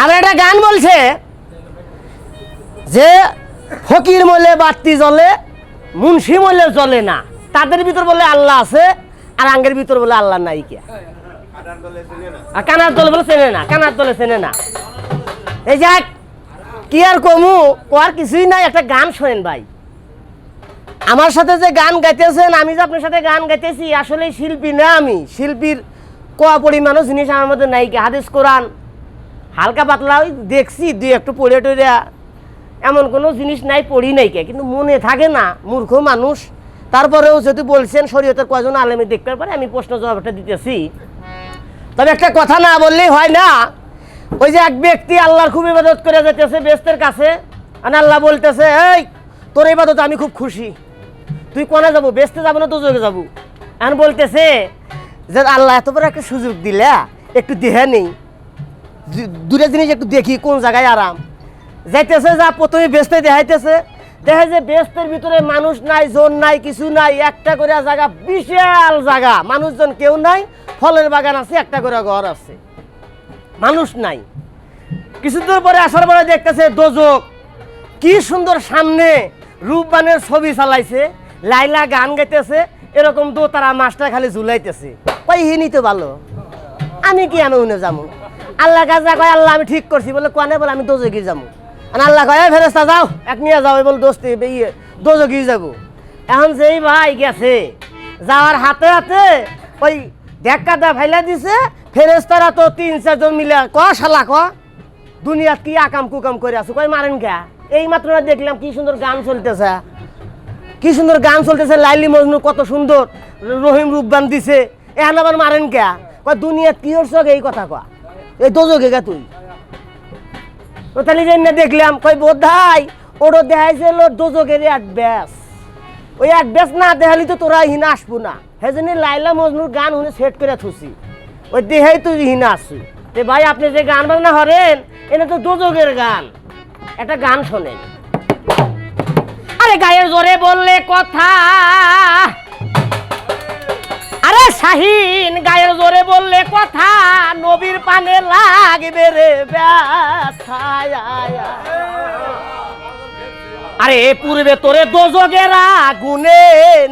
আর একটা গান বলছে যে, ফকির মলে বাতি জ্বলে, মুন্সি মলে জ্বলে না। তাদের ভিতর বলে আল্লাহ আছে, আর আঙ্গের ভিতর বলে আল্লাহ নাই কে। আর কানার দলে বলে চেনে না, কানার দলে চেনে না। এই যাক কি আর কমু কোয়ার কিছুই নাই, একটা গান শোনেন ভাই। আমার সাথে যে গান গাইতেছেন, আমি যে আপনার সাথে গান গাইতেছি, আসলে শিল্পী না আমি। শিল্পীর কোয়া পরিমাণও জিনিস আমার মধ্যে নাই হাদিস কোরআন হালকা পাতলা ওই দেখছি, দুই একটু পড়ে টড়ে। এমন কোনো জিনিস নাই, পড়ি নাই কে। কিন্তু মনে থাকে না, মূর্খ মানুষ। তারপরেও যদি বলছেন, শরীয়তের কয়জন আলেমে দেখতে পারে আমি প্রশ্ন জবাবটা দিতেছি। তবে একটা কথা না বললেই হয় না। ওই যে এক ব্যক্তি আল্লাহর খুব ইবাদত করে যেতেছে বেস্তের কাছে, আর আল্লাহ বলতেছে, এই, তোর ইবাদত আমি খুব খুশি। তুই কোনে যাব? বেস্তে যাব না তো তোজোকে যাব? এখন বলতেছে যে, আল্লাহ এত বড় একটা সুযোগ দিলে, একটু দেহে নেই। দুটা জিনিস একটু দেখি কোন জায়গায় আরাম। যাইতেছে যা, প্রথমে বেস্তে দেখাইতেছে। দেখে যে বেস্তের ভিতরে মানুষ নাই, জোন নাই, কিছু নাই, একটা করে জায়গা, বিশাল জায়গা। মানুষজন কেউ নাই, ফলের বাগান আছে, একটা করে ঘর আছে। মানুষ নাই। কিছু দূর পরে আসার পরে দেখতেছে দোজক। কি সুন্দর সামনে রূপবানের ছবি চালাইছে, লাইলা গান গাইতেছে, এরকম দো তারা মাস্টার খালি ঝুলাইতেছে। কই হিনি তো ভালো। আমি কি আমি উনে যাব? আল্লাহ কাজা কয়, আল্লাহ, আমি ঠিক করছি। বলে কোয়ানে বলে, আমি দোজগি যাব। আর আল্লাহ কয় "এই ফেরেস্তা যাও, এক নিয়ে যাও। বলে দোস্তি ইয়ে দোজগি যাব। এখন যেই ভাই গেছে, যাওয়ার হাতে হাতে ওই ঢেক্কাটা ফাইলা দিছে ফেরেস্তারা তো তিন চারজন মিলে, ক শালা ক, দুনিয়াত কি আকাম কুকাম করে আছো? কই মারেন কে এই মাত্র না দেখলাম কি সুন্দর গান চলতেছে। কি সুন্দর গান চলতেছে, লাইলি মজনু কত সুন্দর, রহিম রূপবান দিছে। এখন আবার মারেন কে কয়, দুনিয়াত কি হচ্ছে এই কথা কয়া। এই দোজকে গা তুই। তো তাহলে না দেখলাম কই বোধাই ওরও দেখাইছিল দোজকের ব্যাস ওই ব্যাস না দেখালি তো তোরা হিনা আসব না। সেজন্য লাইলা মজনুর গান শুনে সেট করে থুসি। ওই দেহেই তুই হিনা আসছি তে ভাই, আপনি যে গান বাজনা হরেন এটা তো দোজকের গান। একটা গান শোনেন। আরে গায়ের জোরে বললে কথা আরে শাহিন, গায়ের জোরে বললে কথা, নবীর পানে লাগবে রে আরে পূর্বে তোরে দোজগেরা গুনে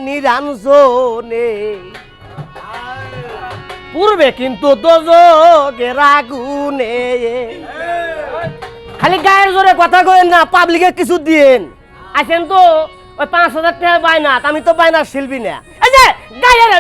নিরঞ্জনে পূর্বে কিন্তু দোজগেরা গুনে খালি গায়ের জোরে কথা কইেন না পাবলিকে কিছু দিয়েন। আসেন তো, ওই পাঁচ হাজার টাকা বাইনা আমি তো বাইনার শিল্পী না। এই যে, গায়ের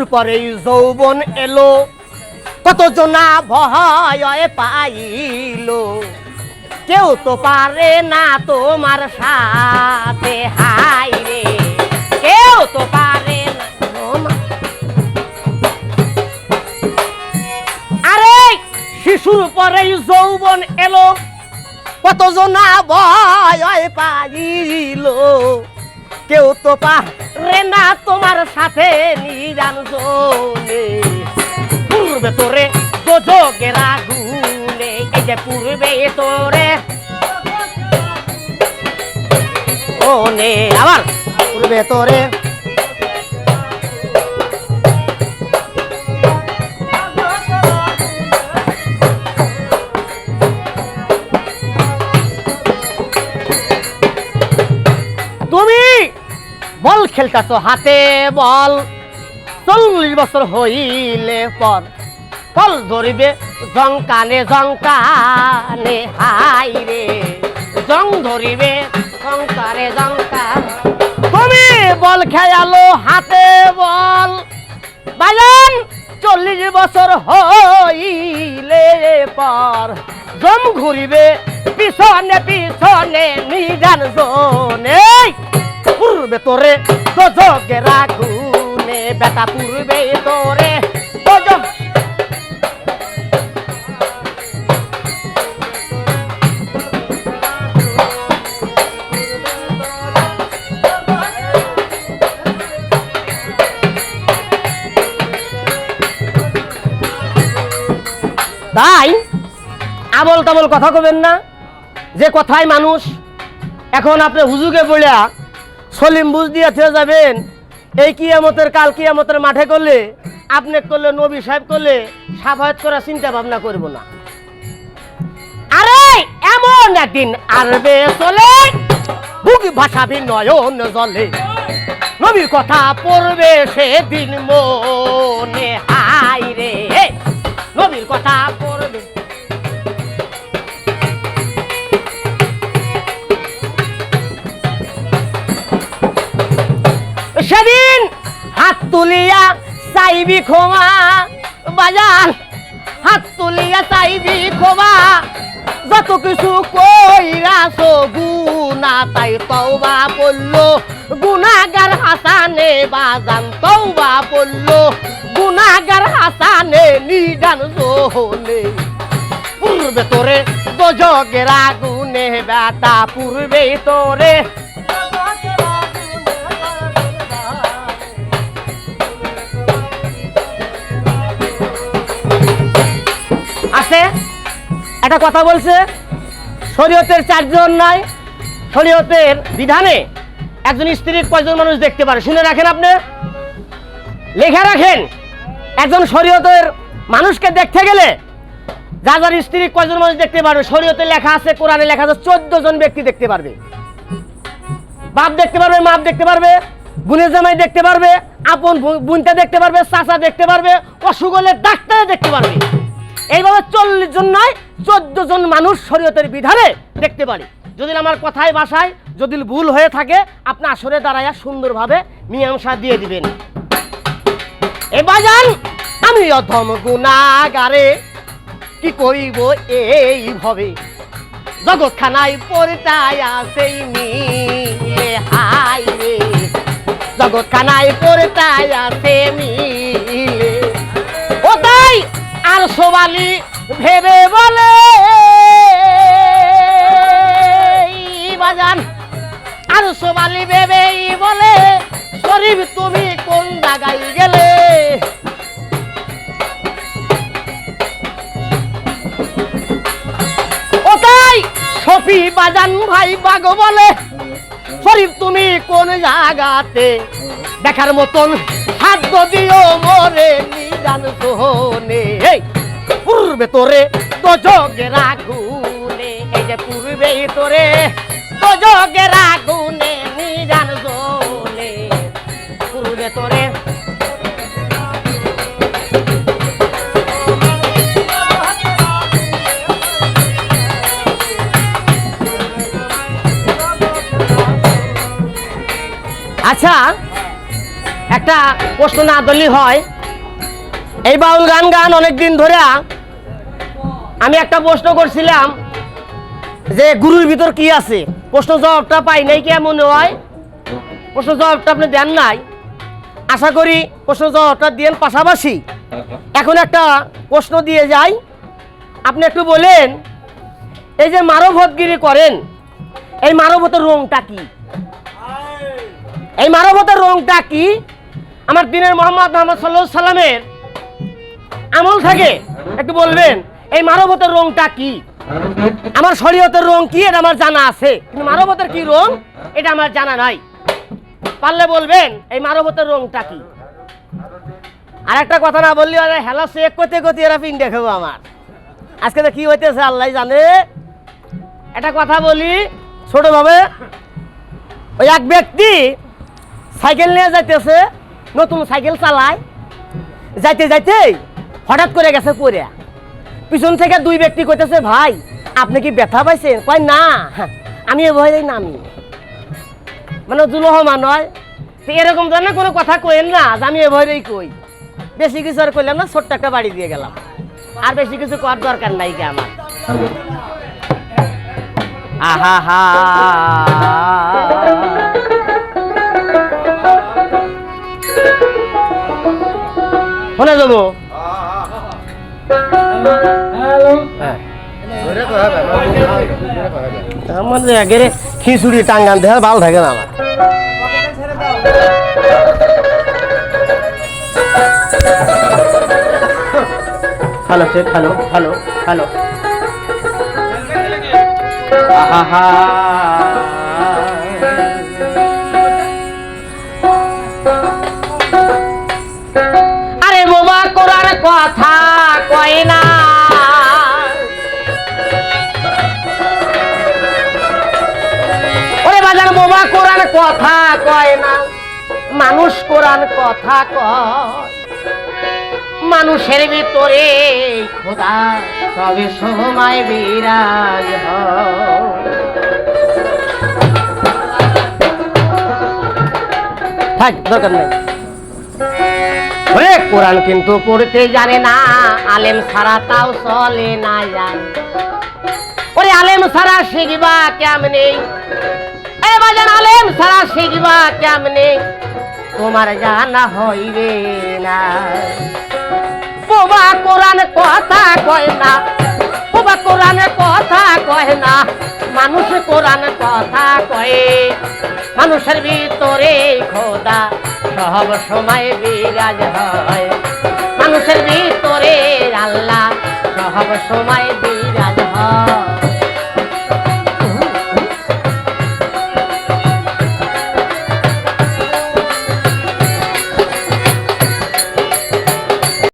শিশুর পরে যৌবন এলো। কত জনা ভয় পাইল। কেউ তো পারে না তোমার সাথে হাই রে। কেউ তো পারে আরে, শিশুর পরে যৌবন এলো। কত জনা ভয় পাইল। কেউ তো পারে না তোমার সাথে নিরান জোনে। পূর্বে তোরে দোজকের রাগুনে এই যে পূর্বে তোরে ওনে আবার পূর্বে তোরে বল খেলতেছো হাতে বল। চল্লিশ বছর হইলে পর ফল ধরিবে জঙ্কানে জঙ্কানে হাই রে জং ধরিবে জঙ্কান তুমি বল খেয়ালো হাতে বল। বাজান, চল্লিশ বছর হইলে পর জম ঘুরিবে, পিছনে পিছনে নিজান জনে। পূর্বে তোরে দোজকের আগুনে বেটা পূর্বে তোরে। দোজক তাই আবল তাবল কথা কবেন না। যে কথায় মানুষ এখন আপনি হুজুকে বলিয়া সলিম বুঝ দিয়ে থেকে যাবেন। এই কিয়ামতের কাল কিয়ামতের মাঠে করলে, আপনি করলে, নবী সাহেব করলে, সাফায়াত করার চিন্তা ভাবনা করব না। আরে, এমন একদিন আরবে চলে, বুক ভাষাবি নয়ন জলে। নবীর কথা পড়বে সেদিন মনে হাই রে। নবীর কথা পড়বে সেদিন হাত তুলিয়া চাইবি ক্ষমা বাজার হাত তুলিয়া চাইবি ক্ষমা। যত কিছু কইরাছো গুনা তাই তওবা পড়ল গুনাগার হাসানে বাজান, তওবা পড়ল গুনাগার হাসানে নিদান জোহনে পূর্বে তোরে দোজগের আগুনে বেটা পূর্বে তোরে আছে? একটা কথা বলছে, শরীয়তের চারজন নাই, শরীয়তের বিধানে একজন স্ত্রীর কয়জন মানুষ দেখতে পারে? শুনে রাখেন আপনি। লেখা রাখেন, একজন শরীয়তের মানুষকে দেখতে গেলে যা যার স্ত্রী কয়জন মানুষ দেখতে পারবে? শরীয়তে লেখা আছে, কোরআনে লেখা আছে, চোদ্দ জন ব্যক্তি দেখতে পারবে। বাপ দেখতে পারবে, মাপ দেখতে পারবে গুণের জামাই দেখতে পারবে, আপন বুনতে দেখতে পারবে, চাচা দেখতে পারবে হলে ডাক্তার দেখতে পারবে। এইভাবে চল্লিশ জন নয়, চোদ্দ জন মানুষ শরীয়তের বিধানে দেখতে পারি। যদি আমার কথায় বাসায় যদি ভুল হয়ে থাকে, আপনি আসরে দাঁড়াইয়া সুন্দরভাবে মীমাংসা দিয়ে দিবেন। এ বাজান, আমি অধম গুণাগারে, কি করিব এইভাবে? জগৎখানায় পড়তায় সেই মিলে হাই রে। জগৎখানায় পড়তায় সে মিলে ও তাই আর সোবালি ভেবে বলে বাজান, আর সোবালি ভেবেই বলে, শরীফ তুমি কোন জায়গায় গেলে? ও সফি বাজান ভাই বাগ বলে, শরীফ তুমি কোন জায়গাতে দেখার মতন খাদ্য দিও মরে সোহনে। এই, পূর্বে তোরে দজগের আগুনে এই যে পূর্বে তোরে দজগের আগুনে নিদান সোহনে। পূর্বে তোরে আচ্ছা একটা প্রশ্ন না দলি হয়। এই বাউল গান গান অনেক দিন ধরে আমি একটা প্রশ্ন করছিলাম যে গুরুর ভিতর কি আছে? প্রশ্ন জবাবটা পাই নাই কি মনে হয়? প্রশ্ন জবাবটা আপনি দেন নাই। আশা করি প্রশ্ন জবাবটা দিয়েন পাশাপাশি। এখন একটা প্রশ্ন দিয়ে যাই। আপনি একটু বলেন, এই যে মানবতগিরি করেন, এই মানবতের রংটা কি? এই মানবতার রংটা কি? আমার দিনের মোহাম্মদ মোহাম্মদ সাল্লাহ সাল্লামের আমল থাকে। একটু বলবেন এই মানবতার রংটা কি? আমার শরীয়তের রং কি? এটা আমার জানা আছে। কিন্তু মানবতার কি রং? এটা আমার জানা নাই। পারলে বলবেন এই মানবতার রংটা কি? আর একটা কথা না বললি আরে হেলা চেক করতে করতে এরা পিন দেখাবো আমার। আজকে তো কি হইতেছে আল্লাহ জানে। একটা কথা বলি ছোটভাবে ওই এক ব্যক্তি সাইকেল নিয়ে যাইতেছে নতুন সাইকেল চালায়। যাইতে যাইতে হঠাৎ করে গেছে পড়ে পিছন থেকে দুই ব্যক্তি কইতেছে, ভাই, আপনি কি ব্যথা পাইছেন? কয়, না, আমি এ নামি। মানে জুলহমান নয় তো এরকম ধরনের কোনো কথা কইেন না, যে আমি এ কই। বেশি কিছু আর কইলাম না, ছোট্ট একটা বাড়ি দিয়ে গেলাম। আর বেশি কিছু করার দরকার নাই কি আমার। আহা, হা। শোনা যাব যে একেবারে খিচুড়ি টাঙ্গান দেওয়া ভালো থাকে না আমার। হ্যালো সে হ্যালো হ্যালো হ্যালো আহা কথা কয় না, মানুষ কোরআন কথা কয়। মানুষের ভিতরে খোদা সবে সময় বিরাজ নেই। কোরআন কিন্তু পড়তে জানে না, আলেম ছাড়া তাও চলে না যায় ওরে আলেম ছাড়া শিখবা কেমনে? এ বাজান আলেম ছাড়া শিখবা কেমনে? তোমার জানা হইবে না। বাবা কোরআন কথা কয় না, বাবা কোরআন কথা কয় না। মানুষ কোরআন কথা কয়ে, মানুষের ভিতরে খোদা সব সময় বিরাজ হয়। মানুষের ভিতরে আল্লাহ সব সময় বিরাজ